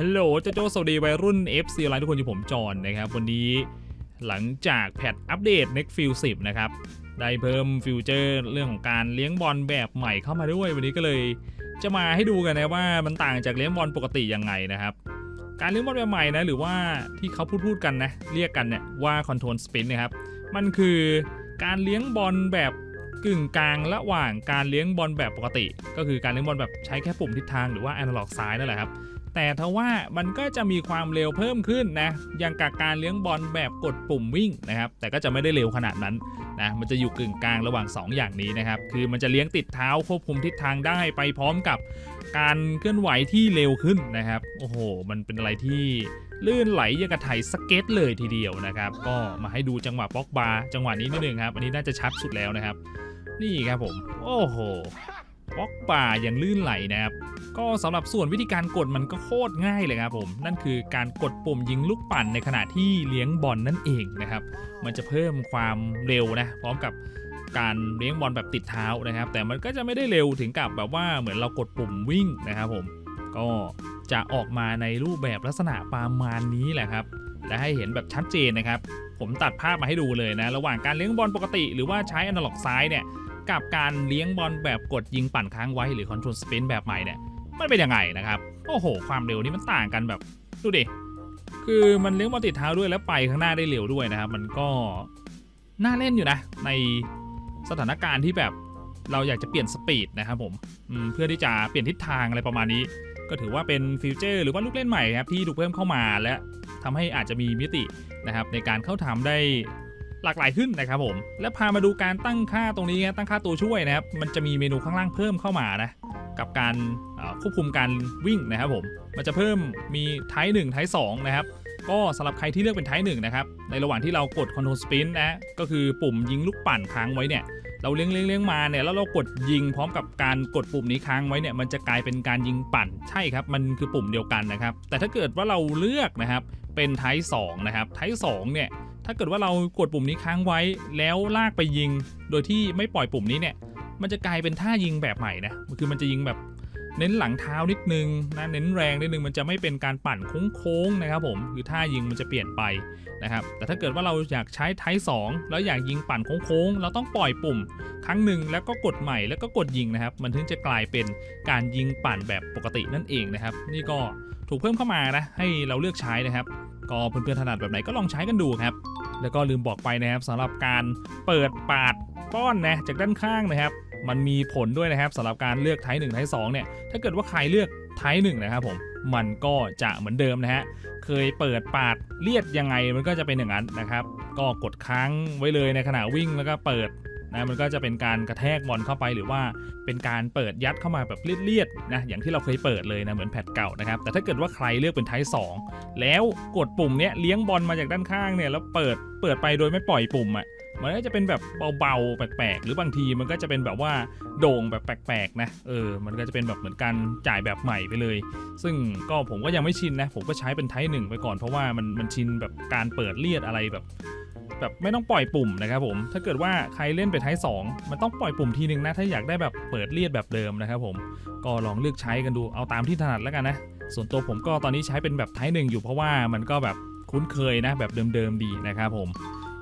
ฮัลโหลเจ้าโจสวัสดีวัยรุ่น FC ไลน์ทุกคนอยู่ผมจอนนะครับ วันนี้หลังจากแพทอัปเดต Next f i e l 10 นะครับ ได้เพิ่มฟิวเจอร์เรื่องของการเลี้ยงบอลแบบใหม่เข้ามาด้วย วันนี้ก็เลยจะมาให้ดูกันนะว่ามันต่างจากเลี้ยงบอลปกติยังไงนะครับ การเลี้ยงบอลแบบใหม่นะหรือว่าที่เขาพูดพูดๆกันนะเรียกกันเนี่ยว่า Control Spin นะครับมันคือการเลี้ยงบอลแบบกึ่งกลางระหว่างการเลี้ยงบอลแบบปกติ ก็คือการเลี้ยงบอลแบบใช้แค่ปุ่มทิศทางหรือว่า Analog ซ้ายนั่นแหละครับ แต่ทว่ามันก็จะมีความเร็วเพิ่มขึ้นนะอย่างกับการเลี้ยงบอลแบบกดปุ่มวิ่งนะครับ แต่ก็จะไม่ได้เร็วขนาดนั้นนะมันจะอยู่กึ่งกลางระหว่าง 2 อย่างนี้นะครับ คือมันจะเลี้ยงติดเท้าควบคุมทิศทางได้ไปพร้อมกับการเคลื่อนไหวที่เร็วขึ้นนะครับ โอ้โห มันเป็นอะไรที่ลื่นไหลอย่างกับไถสเก็ตเลยทีเดียวนะครับ ก็มาให้ดูจังหวะบล็อกบาร์จังหวะนี้นิดนึงครับ อันนี้น่าจะชัดสุดแล้วนะครับ นี่ครับผม โอ้โห บล็อกบาอย่างลื่นไหลนะครับ ก็สำหรับส่วนวิธีการกดมันก็โคตรง่ายเลยครับผม นั่นคือการกดปุ่มยิงลูกปั่นในขณะที่เลี้ยงบอลนั่นเองนะครับ มันจะเพิ่มความเร็วนะ พร้อมกับการเลี้ยงบอลแบบติดเท้านะครับ แต่มันก็จะไม่ได้เร็วถึงกับแบบว่าเหมือนเรากดปุ่มวิ่งนะครับผม ก็จะออกมาในรูปแบบลักษณะประมาณนี้แหละครับ และให้เห็นแบบชัดเจนนะครับ ผมตัดภาพมาให้ดูเลยนะ ระหว่างการเลี้ยงบอลปกติ หรือว่าใช้อนาล็อกซ้ายเนี่ย กับการเลี้ยงบอลแบบกดยิงปั่นค้างไว้หรือ Control Sprint แบบใหม่เนี่ยมันเป็นยังไงนะครับ โอ้โห ความเร็วนี่มันต่างกันแบบ ดูดิ คือมันเลี้ยงบอลติดเท้าด้วยแล้วไปข้างหน้าได้เร็วด้วยนะครับ มันก็น่าเล่นอยู่นะ ในสถานการณ์ที่แบบเราอยากจะเปลี่ยนสปีดนะครับผมมเพื่อที่จะเปลี่ยนทิศทางอะไรประมาณนี้ ก็ถือว่าเป็นฟิวเจอร์หรือว่าลูกเล่นใหม่ครับที่ถูกเพิ่มเข้ามาและทำให้อาจจะมีมิตินะครับในการเข้าทำได้ หลากหลายขึ้นนะครับผม และพามาดูการตั้งค่าตรงนี้ตั้งค่าตัวช่วยนะครับ มันจะมีเมนูข้างล่างเพิ่มเข้ามานะ กับการควบคุมการวิ่งนะครับผม มันจะเพิ่มมีไทป์1ไทป์2นะครับ ก็สำหรับใครที่เลือกเป็นไทป์1นะครับ ในระหว่างที่เรากด Control Sprint นะ ก็คือปุ่มยิงลูกปั่นค้างไว้เนี่ย เราเลี้ยงเลี้ยงเลี้ยงมาเนี่ย แล้วเรากดยิงพร้อมกับการกดปุ่มนี้ค้างไว้เนี่ย มันจะกลายเป็นการยิงปั่น ใช่ครับ มันคือปุ่มเดียวกันนะครับ แต่ถ้าเกิดว่าเราเลือกนะครับ เป็นไทป์2นะครับ ไทป์2เนี่ย ถ้าเกิดว่าเรากดปุ่มนี้ค้างไว้แล้วลากไปยิง โดยที่ไม่ปล่อยปุ่มนี้เนี่ย มันจะกลายเป็นท่ายิงแบบใหม่นะ คือมันจะยิงแบบ เน้นหลังเท้านิดนึงนะเน้นแรงนิดนึงมันจะไม่เป็นการปั่นโค้งๆนะครับผมคือท่ายิงมันจะเปลี่ยนไปนะครับแต่ถ้าเกิดว่าเราอยากใช้ไทป์2แล้วอยากยิงปั่นโค้งๆเราต้องปล่อยปุ่ม ครั้งหนึ่งแล้วก็กดใหม่แล้วก็กดยิงนะครับ มันถึงจะกลายเป็นการยิงปั่นแบบปกตินั่นเองนะครับ นี่ก็ถูกเพิ่มเข้ามานะให้เราเลือกใช้นะครับก็เพื่อนๆถนัดแบบไหนก็ลองใช้กันดูครับ แล้วก็ลืมบอกไปนะครับสำหรับการเปิดปาดป้อนนะจากด้านข้างนะครับ มันมีผลด้วยนะครับสำหรับการเลือกไทป์หนึ่งไทป์สองเนี่ยถ้าเกิดว่าใครเลือกไทป์หนึ่งนะครับผมมันก็จะเหมือนเดิมนะฮะเคยเปิดปาดเลียดยังไงมันก็จะเป็นอย่างนั้นนะครับ ก็กดค้างไว้เลยในขณะวิ่งแล้วก็เปิดนะมันก็จะเป็นการกระแทกบอลเข้าไปหรือว่าเป็นการเปิดยัดเข้ามาแบบเลียดๆนะอย่างที่เราเคยเปิดเลยนะเหมือนแพทเก่านะครับแต่ถ้าเกิดว่าใครเลือกเป็นไทป์สองแล้วกดปุ่มเนี้ยเลี้ยงบอลมาจากด้านข้างเนี่ยแล้วเปิดเปิดไปโดยไม่ปล่อยปุ่มอะ มันก็จะเป็นแบบเบาๆ แปลกๆ หรือบางทีมันก็จะเป็นแบบว่าโด่งแบบแปลกๆนะ เออ มันก็จะเป็นแบบเหมือนการจ่ายแบบใหม่ไปเลย ซึ่งก็ผมก็ยังไม่ชินนะ ผมก็ใช้เป็นไทป์หนึ่งไปก่อนเพราะว่ามันมันชินแบบการเปิดเลียดอะไรแบบแบบไม่ต้องปล่อยปุ่มนะครับผม ถ้าเกิดว่าใครเล่นไปไทป์สองมันต้องปล่อยปุ่มทีนึงนะ ถ้าอยากได้แบบเปิดเลียดแบบเดิมนะครับผม ก็ลองเลือกใช้กันดู เอาตามที่ถนัดแล้วกันนะ ส่วนตัวผมก็ตอนนี้ใช้เป็นแบบไทป์หนึ่งอยู่เพราะว่ามันก็แบบคุ้นเคยนะแบบเดิมๆดีนะครับผม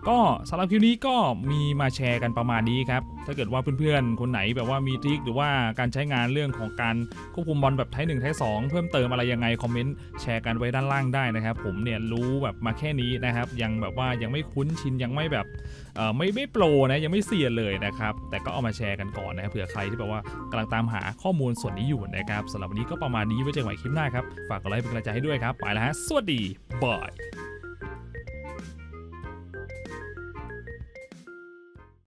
ก็สำหรับคลิปนี้ก็มีมาแชร์กันประมาณนี้ครับ ถ้าเกิดว่าเพื่อนๆ คนไหนแบบว่ามีทริคหรือว่าการใช้งานเรื่องของการควบคุมบอลแบบไทป์หนึ่งไทป์สองเพิ่มเติมอะไรยังไงคอมเมนต์แชร์กันไว้ด้านล่างได้นะครับ ผมเนี่ยรู้แบบมาแค่นี้นะครับ ยังแบบว่ายังไม่คุ้นชินยังไม่แบบไม่ไม่โปรนะยังไม่เสียนเลยนะครับ แต่ก็เอามาแชร์กันก่อนนะครับเผื่อใครที่แบบว่ากำลังตามหาข้อมูลส่วนนี้อยู่นะครับสำหรับวันนี้ก็ประมาณนี้ไว้เจอกันใหม่คลิปหน้าครับฝากกดไลค์เป็นกำลังใจให้ด้วยครับไปแล้วฮะสวัสดีบาย